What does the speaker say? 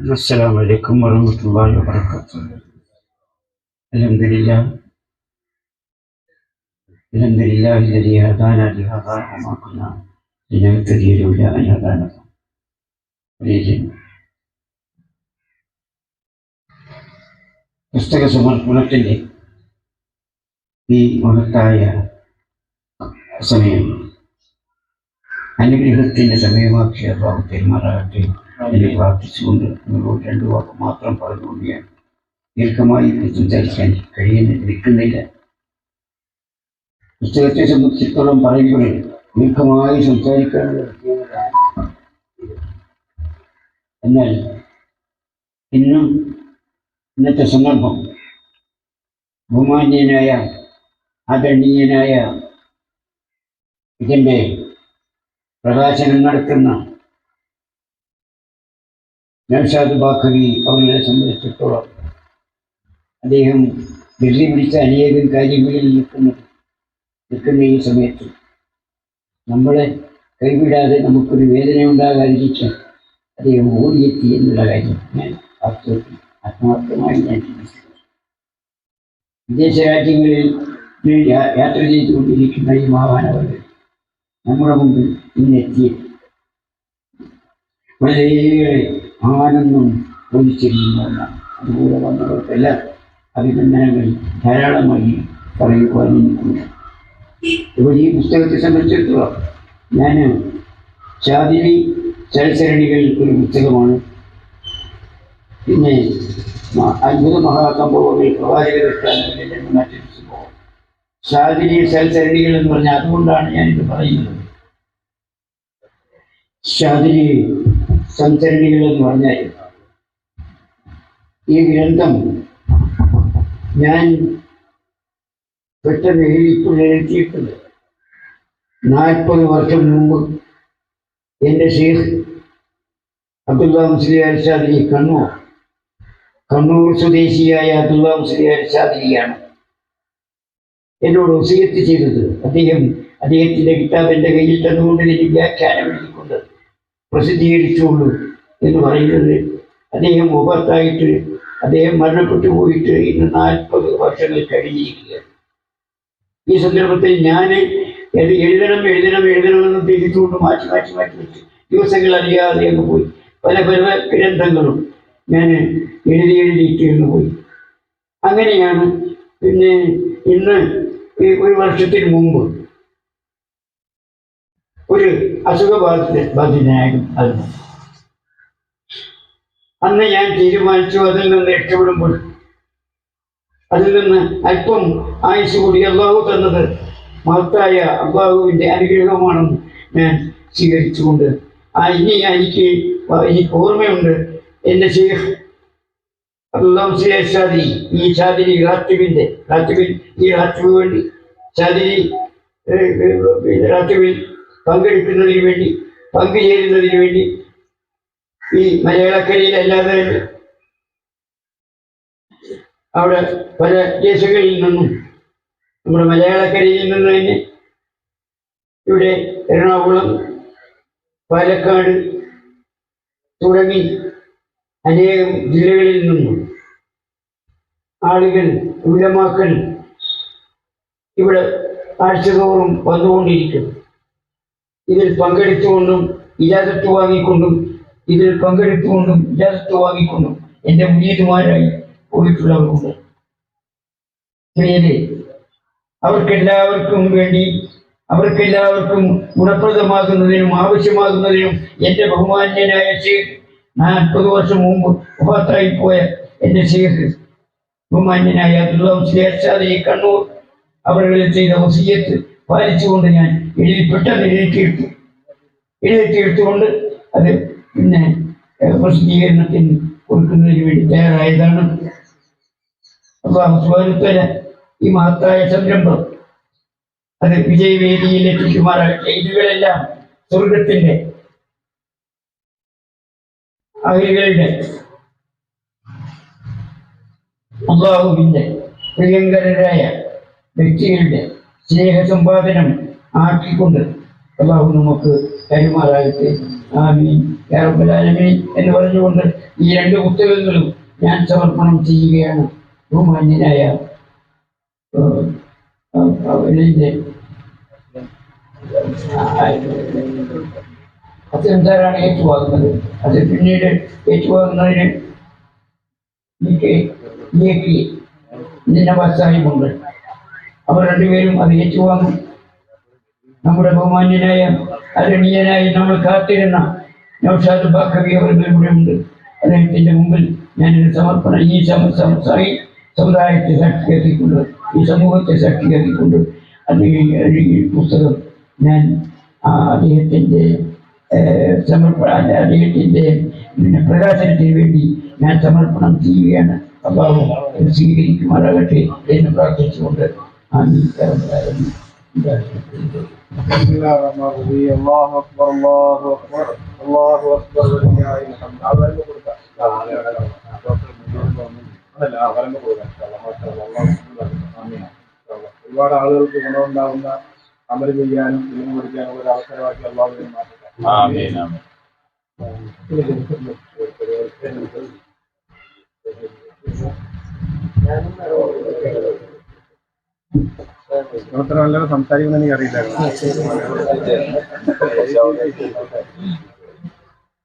السلام عليكم ورحمة الله وبركاته الحمد لله الحمد لله الذي هدانا لهذا وما كنا لنهتدي لولا أن هدانا الله പുസ്തക സമർപ്പണത്തിന്റെ ഈ മഹത്തായ സമയം അനുഗ്രഹത്തിന്റെ സമയമാക്കിയ ഭാവത്തെ മാറാകട്ടെ എന്ന് പ്രാർത്ഥിച്ചുകൊണ്ട് നിങ്ങളോട് രണ്ടു വാക്ക് മാത്രം പറഞ്ഞുകൊണ്ട് ഞാൻ ദീർഘമായി സംസാരിക്കാൻ കഴിയുന്ന നിൽക്കുന്നില്ല. പുസ്തകത്തെ സംബന്ധിച്ചിടത്തോളം പറയുമ്പോൾ ദീർഘമായി സംസാരിക്കാനുള്ള എന്നാൽ ഇന്നും ഇന്നത്തെ സന്ദർഭം ബഹുമാന്യനായ ആദരണീയനായ ഇതിന്റെ പ്രകാശനം നടത്തുന്ന നൌഷാദ് ബാഖവി അവനെ സംബന്ധിച്ചിടത്തോളം അദ്ദേഹം വെല്ലു പിടിച്ച അനേകം കാര്യങ്ങളിൽ നിൽക്കുന്നത് നിൽക്കുന്ന ഈ സമയത്ത് നമ്മളെ കൈവിടാതെ നമുക്കൊരു വേദന ഉണ്ടാകാതിരിക്കാൻ അദ്ദേഹം ഓടിയെത്തി എന്നുള്ള കാര്യം ഞാൻ വാസ്തവത്തിൽ ആത്മാർത്ഥമായി ഞാൻ ചിന്തിക്കുന്നു. വിദേശ രാജ്യങ്ങളിൽ യാത്ര ചെയ്തുകൊണ്ടിരിക്കുന്ന ഈ മഹാമാനവർ നമ്മുടെ മുമ്പിൽ ഇന്നെത്തിയത് വളരെയേറെ ആനന്ദം ഒന്നാണ് അതുപോലെ വന്നവർക്കെല്ലാം അഭിനന്ദനങ്ങൾ ധാരാളമായി പറയുവാൻ ഇപ്പോൾ ഈ പുസ്തകത്തെ സംബന്ധിച്ചിടത്തോളം ഞാൻ ചാതിരി ചലസരണികൾ ഒരു പുസ്തകമാണ്. പിന്നെ അത്ഭുത മഹാസംഭവങ്ങൾ പ്രവാചകരുടെ മറ്റൊരു സംഭവം ഷാദിരി സൽസരണികൾ എന്ന് പറഞ്ഞാൽ അതുകൊണ്ടാണ് ഞാനിത് പറയുന്നത്. ഷാദിരി സംസരണികൾ എന്ന് പറഞ്ഞാൽ ഈ ഗ്രന്ഥം ഞാൻ പെട്ടെന്ന് എഴുതിക്കൊണ്ട് എഴുതിയിട്ടുണ്ട്. നാൽപ്പത് വർഷം മുമ്പ് എന്റെ ഷെയ്ഖ് അബ്ദുള്ള മുസ്ലിയാർ ഷാദിരി കണ്ണൂർ കണ്ണൂർ സ്വദേശിയായ അബ്ദുള്ള മുസ്ലിയാർ ഷാദിരിയാണ് എന്നോട് ഒസിയത്ത് ചെയ്തത്. അദ്ദേഹം അദ്ദേഹത്തിന്റെ കിതാബ് എന്റെ കയ്യിൽ തന്നുകൊണ്ട് എനിക്ക് വ്യാഖ്യാനം എഴുതിക്കൊണ്ട് പ്രസിദ്ധീകരിച്ചുള്ളൂ എന്ന് പറയുന്നത്. അദ്ദേഹം മുഖത്തായിട്ട് അദ്ദേഹം മരണപ്പെട്ടു പോയിട്ട് ഇന്ന് നാൽപ്പത് വർഷങ്ങൾ കഴിഞ്ഞിരിക്കുകയാണ്. ഈ സന്ദർഭത്തിൽ ഞാൻ ഇത് എഴുതണം എഴുതണം എഴുതണമെന്ന് തിരിച്ചുകൊണ്ട് മാറ്റി മാറ്റി മാറ്റി വെച്ച് ദിവസങ്ങൾ അറിയാതെ അങ്ങ് പോയി. പല പല ഗ്രന്ഥങ്ങളും ഞാൻ എഴുതി എഴുതിയിട്ട് പോയി. അങ്ങനെയാണ് പിന്നെ ഇന്ന് ഒരു വർഷത്തിന് മുമ്പ് ഒരു അസുഖബാധിത ബാധിതനായിരുന്നു അതിന് അന്ന് ഞാൻ തീരുമാനിച്ചു അതിൽ നിന്ന് രക്ഷപ്പെടുമ്പോൾ. അതിൽ നിന്ന് അല്പം ആയുസ് കൂടി അള്ളാഹു തന്നത് മഹത്തായ അള്ളാഹുവിന്റെ അനുഗ്രഹമാണെന്ന് ഞാൻ സ്വീകരിച്ചുകൊണ്ട്. ആ ഇനി എനിക്ക് എനിക്ക് ഓർമ്മയുണ്ട്. എന്റെ ഷെയ്ഖ് ഷാദി ഈ ഷാദിരി റാത്തുവിന്റെ റാത്തുവിൻ ഈ റാത്തുവിന് വേണ്ടി ഷാദിരി റാത്തിബിൽ പങ്കെടുക്കുന്നതിന് വേണ്ടി പങ്കുചേരുന്നതിന് വേണ്ടി ഈ മലയാളക്കരയിൽ അല്ലാതെ അവിടെ പല ദേശങ്ങളിൽ നിന്നും നമ്മുടെ മലയാളക്കരയിൽ നിന്ന് തന്നെ ഇവിടെ എറണാകുളം പാലക്കാട് തുടങ്ങി അനേകം ജില്ലകളിൽ നിന്നും ആളുകൾ ഉലമാക്കൾ ഇവിടെ ആഴ്ചതോറും വന്നുകൊണ്ടിരിക്കുന്നു. ഇതിൽ പങ്കെടുത്തുകൊണ്ടും ഇജാസത്ത് വാങ്ങിക്കൊണ്ടും ഇതിൽ പങ്കെടുത്തുകൊണ്ടും ഇജാസത്ത് വാങ്ങിക്കൊണ്ടും എന്റെ മുനീതുമാരായി പോയിട്ടുള്ളവരുണ്ട്. അവർക്കെല്ലാവർക്കും വേണ്ടി അവർക്കെല്ലാവർക്കും ഗുണപ്രദമാകുന്നതിനും ആവശ്യമാകുന്നതിനും എന്റെ ബഹുമാന്യനായ ഷേഖ് നാൽപ്പത് വർഷം മുമ്പ് ഉപാത്തായി പോയ എന്റെ ഷേഖ് ബഹുമാന്യനായ അബ്ദുള്ള കണ്ണൂർ അവരുടെ ചെയ്ത വസീയത്ത് പാലിച്ചുകൊണ്ട് ഞാൻ എഴുതി പെട്ടെന്ന് എഴുതിയെടുത്തു. എഴുതിയെടുത്തുകൊണ്ട് അത് പിന്നെ പ്രസിദ്ധീകരണത്തിന് കൊടുക്കുന്നതിന് വേണ്ടി തയ്യാറായതാണ്. അള്ളാഹു സ്വാരുത്തര ഈ മഹത്തായ സംരംഭം അത് വിജയവേദിയിൽ എത്തിക്കുമാറാകട്ടെ ഇതുകളെല്ലാം സ്വർഗത്തിന്റെ അഹിലുകളുടെ അള്ളാഹുവിന്റെ പ്രിയങ്കരരായ വ്യക്തികളുടെ സ്നേഹസമ്പാദനം ആക്കിക്കൊണ്ട് അള്ളാഹു നമുക്ക് കൈമാറാകട്ടെ ആമീൻ. ആലമീൻ എന്ന് പറഞ്ഞുകൊണ്ട് ഈ രണ്ട് പുസ്തകങ്ങളും ഞാൻ സമർപ്പണം ചെയ്യുകയാണ്. ബഹുമാന്യനായ അതെന്താരാണ് ഏറ്റുവാങ്ങുന്നത്? അത് പിന്നീട് ഏറ്റുവാങ്ങുന്നതിന് നിന്റെ സാഹിബുണ്ട് അവർ രണ്ടുപേരും അത് ഏറ്റുവാങ്ങി. നമ്മുടെ ബഹുമാന്യനായ അരണീയനായി നമ്മൾ കാത്തിരുന്ന നൗഷാദ് ബാക്കവി അവർ ഉണ്ട്. അദ്ദേഹത്തിന്റെ മുമ്പിൽ ഞാനൊരു സമർപ്പണം ഈ സായി സമുദായത്തെ സാക്ഷീകരിക്കൊണ്ട് ഈ സമൂഹത്തെ സാക്ഷീകരിക്കൊണ്ട് അദ്ദേഹം പുസ്തകം ഞാൻ ഏഹ്, സമർപ്പണ അദ്ദേഹത്തിന്റെ പിന്നെ പ്രകാശനത്തിന് വേണ്ടി ഞാൻ സമർപ്പണം ചെയ്യുകയാണ്. അഭാവം സ്വീകരിക്കുമാറാകട്ടെ എന്ന് പ്രാർത്ഥിച്ചുകൊണ്ട് ആമീൻ. യാ റബ്ബൽ ആലമീൻ. بسم الله الرحمن الرحيم الله اكبر الله اكبر الله اكبر ولله الحمد അത് തന്നെ കൊടുക്കാം അതല്ല ആ വരമ്പ് കൊടുക്കാം ഒരുപാട് ആളുകൾക്ക് ഗുണമുണ്ടാകുന്ന അമല് ചെയ്യാനും ഇതിന് പഠിക്കാനും ഒരു അവസരമാക്കി അള്ളാഹുവിനെ മാറ്റട്ടെ സംസാരിക്കുന്ന